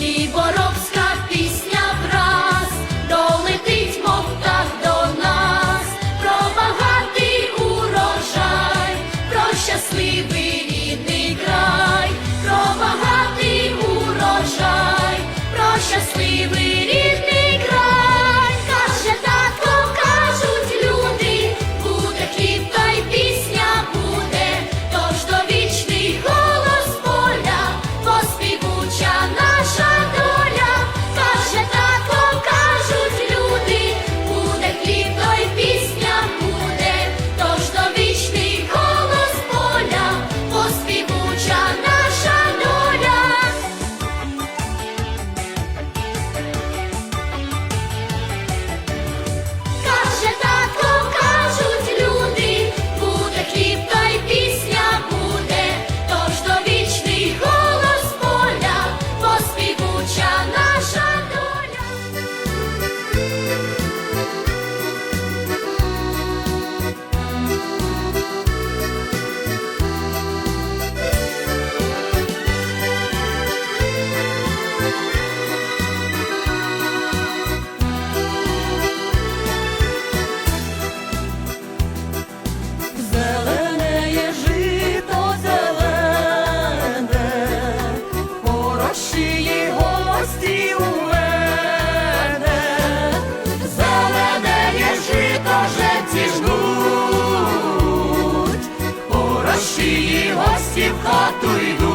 Libor Душі і гості в хату йдуть.